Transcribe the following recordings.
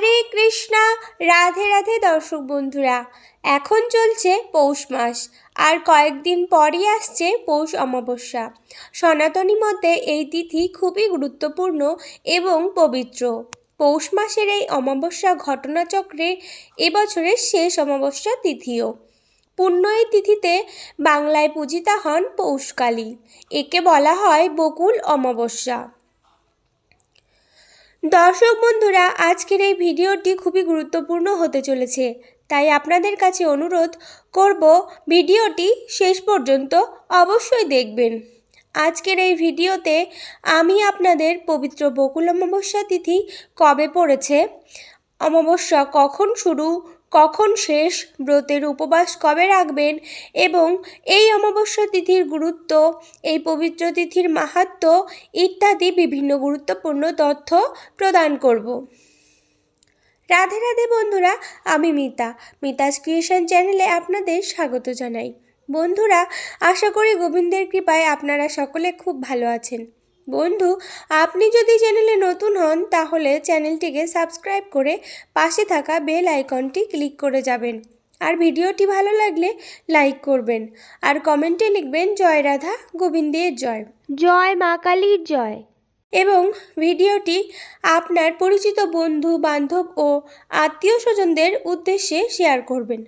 হরে কৃষ্ণা। রাধে রাধে দর্শক বন্ধুরা, এখন চলছে পৌষ মাস আর কয়েকদিন পরই আসছে পৌষ অমাবস্যা। সনাতনী মতে এই তিথি খুবই গুরুত্বপূর্ণ এবং পবিত্র। পৌষ মাসের এই অমাবস্যা ঘটনাচক্রে এবছরের শেষ অমাবস্যা তিথিও। পূর্ণ এই তিথিতে বাংলায় পূজিতা হন পৌষকালী। একে বলা হয় বকুল অমাবস্যা। দর্শক বন্ধুরা, আজকের এই ভিডিওটি খুবই গুরুত্বপূর্ণ হতে চলেছে। তাই আপনাদের কাছে অনুরোধ করব ভিডিওটি শেষ পর্যন্ত অবশ্যই দেখবেন। আজকের এই ভিডিওতে আমি আপনাদের পবিত্র বকুল অমাবস্যা তিথি কবে পড়েছে অমাবস্যা কখন শুরু, কখন শেষ, ব্রতের উপবাস কবে রাখবেন এবং এই অমাবস্যা তিথির গুরুত্ব, এই পবিত্র তিথির মাহাত্ম ইত্যাদি বিভিন্ন গুরুত্বপূর্ণ তথ্য প্রদান করব। রাধে রাধে বন্ধুরা, আমি মিতা মিতাস ক্রিয়েশন চ্যানেলে আপনাদের স্বাগত জানাই। বন্ধুরা, আশা করি গোবিন্দের কৃপায় আপনারা সকলে খুব ভালো আছেন। বন্ধু আপনি যদি চ্যানেলে নতুন হন তাহলে চ্যানেলটিকে সাবস্ক্রাইব করে পাশে থাকা বেল আইকনটি ক্লিক করে যাবেন। আর ভিডিওটি ভালো লাগলে লাইক করবেন। আর কমেন্টে লিখবেন জয় রাধা গোবিন্দের জয়। জয় মা কালীর জয়। এবং ভিডিওটি আপনার পরিচিত বন্ধু বান্ধব ও আত্মীয় স্বজনদের উদ্দেশ্যে শেয়ার করবেন।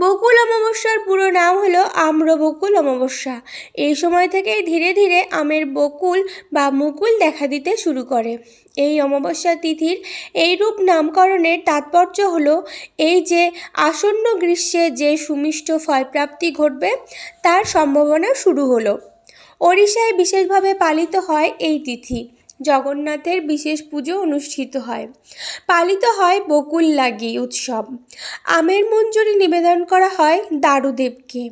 বকুল অমাবস্যার পুরো নাম হলো আম্র বকুল অমাবস্যা। এই সময় থেকেই ধীরে ধীরে আমের বকুল বা মুকুল দেখা দিতে শুরু করে। এই অমাবস্যা তিথির এই রূপ নামকরণের তাৎপর্য হলো এই যে আসন্ন গ্রীষ্মে যে সুমিষ্ট ফলপ্রাপ্তি ঘটবে, তার সম্ভাবনা শুরু হলো। ওড়িশায় বিশেষভাবে পালিত হয় এই তিথি। জগন্নাথের বিশেষ পুজো অনুষ্ঠিত হয়। পালিত হয় বকুল লাগি উৎসব। আমের মঞ্জুরি নিবেদন করা হয় দারুদেবকে।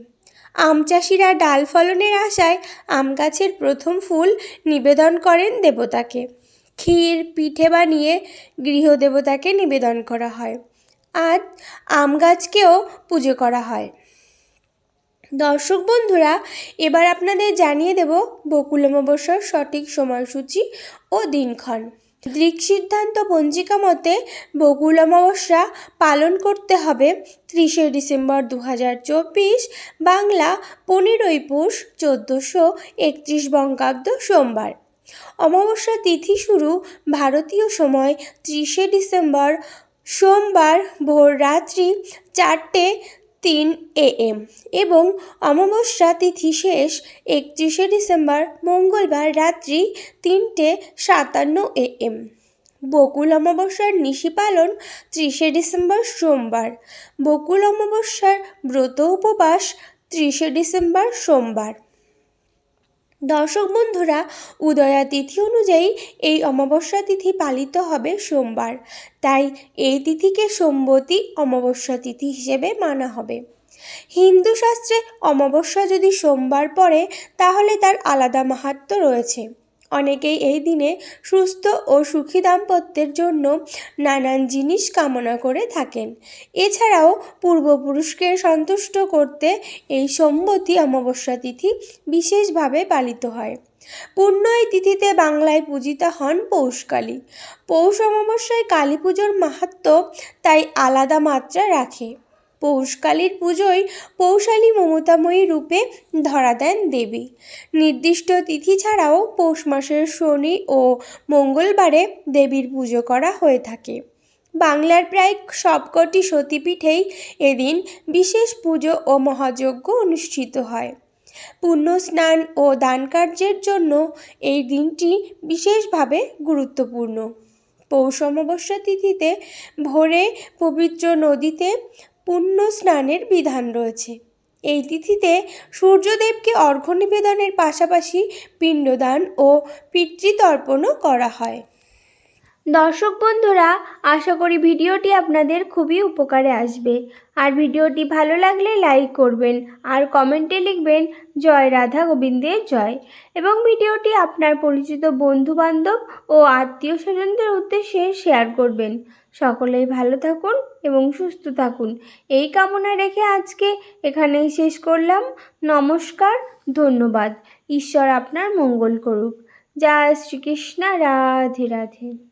আম চাষিরা ডাল ফলনের আশায় আম গাছের প্রথম ফুল নিবেদন করেন দেবতাকে। ক্ষীর, পিঠে বানিয়ে গৃহদেবতাকে নিবেদন করা হয়। আজ আম গাছকেও পুজো করা হয়। দর্শক বন্ধুরা, এবার আপনাদের জানিয়ে দেব বকুল অমাবস্যার সঠিক সময়সূচি ও দিনক্ষণ। দৃক সিদ্ধান্ত পঞ্জিকা মতে বকুল অমাবস্যা পালন করতে হবে ত্রিশে ডিসেম্বর দু হাজার চব্বিশ, বাংলা পনেরোই পুষ চোদ্দোশো একত্রিশ বঙ্গাব্দ সোমবার। অমাবস্যা তিথি শুরু ভারতীয় সময় ত্রিশে ডিসেম্বর সোমবার ভোর রাত্রি চারটে তিন এ এম এবং অমাবস্যা তিথি শেষ একত্রিশে ডিসেম্বর মঙ্গলবার রাত্রি তিনটে সাতান্ন এ এম। বকুল অমাবস্যার নিশি পালন ত্রিশে ডিসেম্বর সোমবার। বকুল অমাবস্যার ব্রত উপবাস ত্রিশে ডিসেম্বর সোমবার। দর্শক বন্ধুরা, উদয়া তিথি অনুযায়ী এই অমাবস্যা তিথি পালিত হবে সোমবার। তাই এই তিথিকে সোমবতী অমাবস্যা তিথি হিসেবে মানা হবে। হিন্দু শাস্ত্রে অমাবস্যা যদি সোমবার পড়ে, তাহলে তার আলাদা মাহাত্ম রয়েছে। অনেকেই এই দিনে সুস্থ ও সুখী দাম্পত্যের জন্য নানান জিনিস কামনা করে থাকেন। এছাড়াও পূর্বপুরুষকে সন্তুষ্ট করতে এই সোমবতী অমাবস্যা তিথি বিশেষভাবে পালিত হয়। পূর্ণ এই তিথিতে বাংলায় পূজিতা হন পৌষকালী পৌষ অমাবস্যায় কালী পুজোর মাহাত্ম তাই আলাদা মাত্রা রাখে। পৌষকালীর পুজোয় পৌষালী মমতাময়ী রূপে ধরা দেন দেবী। নির্দিষ্ট তিথি ছাড়াও পৌষ মাসের শনি ও মঙ্গলবারে দেবীর পুজো করা হয়ে থাকে। বাংলার প্রায় সবকটি সতীপীঠেই এদিন বিশেষ পুজো ও মহাযজ্ঞ অনুষ্ঠিত হয়। পুণ্য স্নান ও দান কার্যের জন্য এই দিনটি বিশেষভাবে গুরুত্বপূর্ণ। পৌষ অমাবস্যা তিথিতে ভোরে পবিত্র নদীতে পুণ্য স্নানের বিধান রয়েছে। এই তিথিতে সূর্যদেবকে অর্ঘ্য নিবেদনের পাশাপাশি পিণ্ডদান ও পিতৃতর্পণও করা হয়। দর্শক বন্ধুরা, আশা করি ভিডিওটি আপনাদের খুবই উপকারে আসবে। আর ভিডিওটি ভালো লাগলে লাইক করবেন আর কমেন্টে লিখবেন, জয় রাধা গোবিন্দের জয়। এবং ভিডিওটি আপনার পরিচিত বন্ধু বান্ধব ও আত্মীয় স্বজনদের উদ্দেশ্যে শেয়ার করবেন। সকলেই ভালো থাকুন এবং সুস্থ থাকুন। এই কামনা রেখে আজকে এখানেই শেষ করলাম। নমস্কার, ধন্যবাদ। ঈশ্বর আপনার মঙ্গল করুক। জয় শ্রীকৃষ্ণ, রাধে রাধে।